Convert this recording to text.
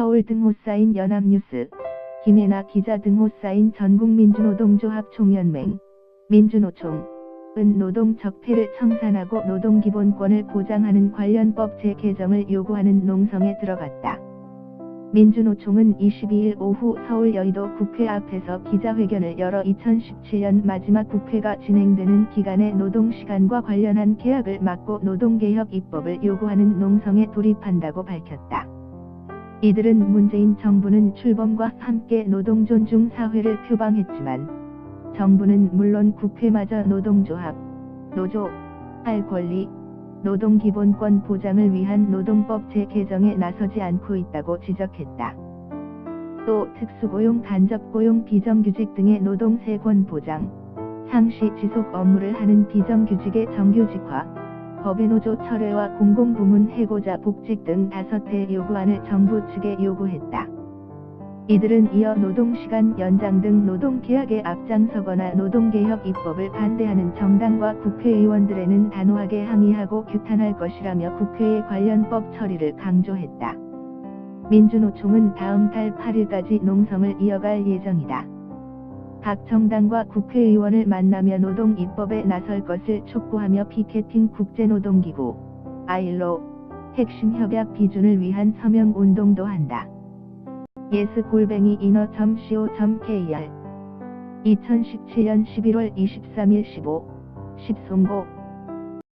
서울 등 호 사인 연합뉴스, 김혜나 기자 등 호 사인 전국민주노동조합 총연맹, 민주노총, 은 노동 적폐를 청산하고 노동 기본권을 보장하는 관련법 재개정을 요구하는 농성에 들어갔다. 민주노총은 22일 오후 서울 여의도 국회 앞에서 기자회견을 열어 2017년 마지막 국회가 진행되는 기간에 노동시간과 관련한 계약을 막고 노동개혁 입법을 요구하는 농성에 돌입한다고 밝혔다. 이들은 문재인 정부는 출범과 함께 노동 존중 사회를 표방했지만 정부는 물론 국회마저 노동조합, 노조, 할 권리, 노동 기본권 보장을 위한 노동법 재개정에 나서지 않고 있다고 지적했다. 또 특수고용 간접고용 비정규직 등의 노동 세권 보장, 상시 지속 업무를 하는 비정규직의 정규직화, 법의 노조 철회와 공공부문 해고자 복직 등 다섯 대 요구안을 정부 측에 요구했다. 이들은 이어 노동시간 연장 등 노동계약에 앞장서거나 노동개혁 입법을 반대하는 정당과 국회의원들에는 단호하게 항의하고 규탄할 것이라며 국회의 관련 법 처리를 강조했다. 민주노총은 다음 달 8일까지 농성을 이어갈 예정이다. 각 정당과 국회의원을 만나며 노동 입법에 나설 것을 촉구하며 피케팅 국제노동기구 아일로 핵심 협약 비준을 위한 서명 운동도 한다. 예스 골뱅이 인어.co.kr 2017년 11월 23일 15, 10송고